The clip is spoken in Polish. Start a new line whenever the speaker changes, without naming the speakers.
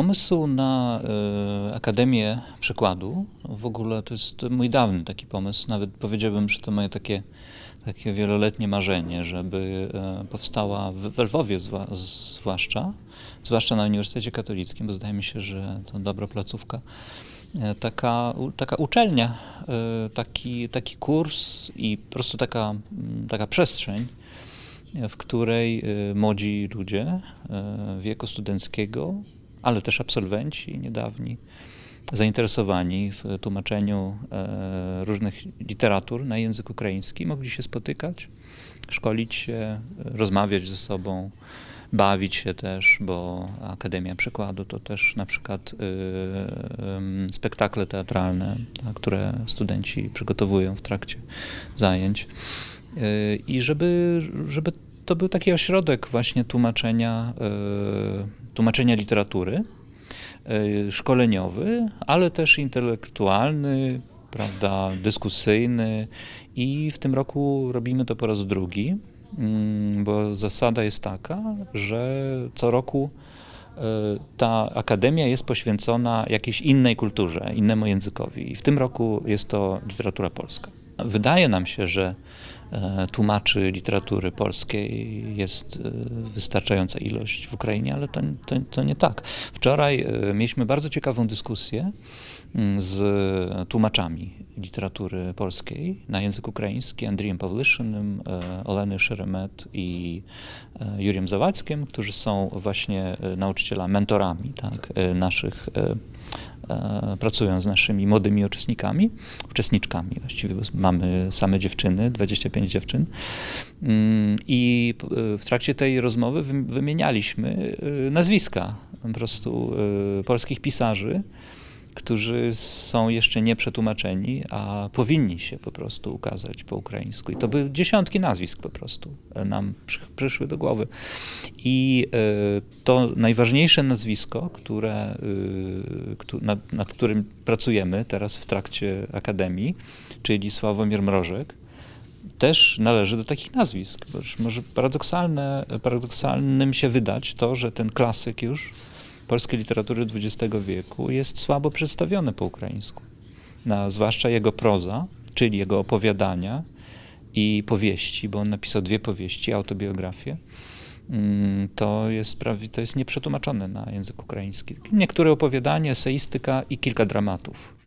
Pomysł na y, Akademię Przykładu, w ogóle to jest mój dawny taki pomysł, nawet powiedziałbym, że to moje takie, takie wieloletnie marzenie, żeby y, powstała w, w Lwowie zwa, zwłaszcza, zwłaszcza na Uniwersytecie Katolickim, bo zdaje mi się, że to dobra placówka, y, taka, u- taka uczelnia, y, taki, taki kurs i po prostu taka, taka przestrzeń, w której y, młodzi ludzie y, wieku studenckiego, ale też absolwenci niedawni, zainteresowani w tłumaczeniu e, różnych literatur na język ukraiński, mogli się spotykać, szkolić się, rozmawiać ze sobą, bawić się też, bo Akademia Przykładu to też na przykład ym, spektakle teatralne, które studenci przygotowują w trakcie zajęć. Y, I żeby, żeby to był taki ośrodek właśnie tłumaczenia, y, tłumaczenia literatury, y, szkoleniowy, ale też intelektualny, prawda, dyskusyjny i w tym roku robimy to po raz drugi, mm, bo zasada jest taka, że co roku y, ta akademia jest poświęcona jakiejś innej kulturze, innemu językowi. I w tym roku jest to literatura polska. Wydaje nam się, że e, tłumaczy literatury polskiej jest e, wystarczająca ilość w Ukrainie, ale to, to, to nie tak. Wczoraj e, mieliśmy bardzo ciekawą dyskusję mm, z tłumaczami literatury polskiej na język ukraiński, Andrijem Pawlyszynym, Oleny Szeremet i Juriem Zawadzkiem, którzy są właśnie nauczycielami, mentorami tak, naszych pracują z naszymi młodymi uczestnikami, uczestniczkami właściwie, mamy same dziewczyny, 25 dziewczyn. Mm, I p- w trakcie tej rozmowy wym- wymienialiśmy e, nazwiska po prostu e, polskich pisarzy, którzy są jeszcze nie przetłumaczeni, a powinni się po prostu ukazać po ukraińsku. I to były dziesiątki nazwisk po prostu e, nam przy, przyszły do głowy. I e, to najważniejsze nazwisko, które, e, nad, nad którym pracujemy teraz w trakcie akademii, czyli Sławomir Mrożek, też należy do takich nazwisk. Może paradoksalne, paradoksalnym się wydać to, że ten klasyk już polskiej literatury XX wieku jest słabo przedstawiony po ukraińsku. Na, zwłaszcza jego proza, czyli jego opowiadania i powieści, bo on napisał dwie powieści, autobiografię. Mm, To jest, prawie, to jest nieprzetłumaczone na język ukraiński. Niektóre opowiadania, eseistyka i kilka dramatów.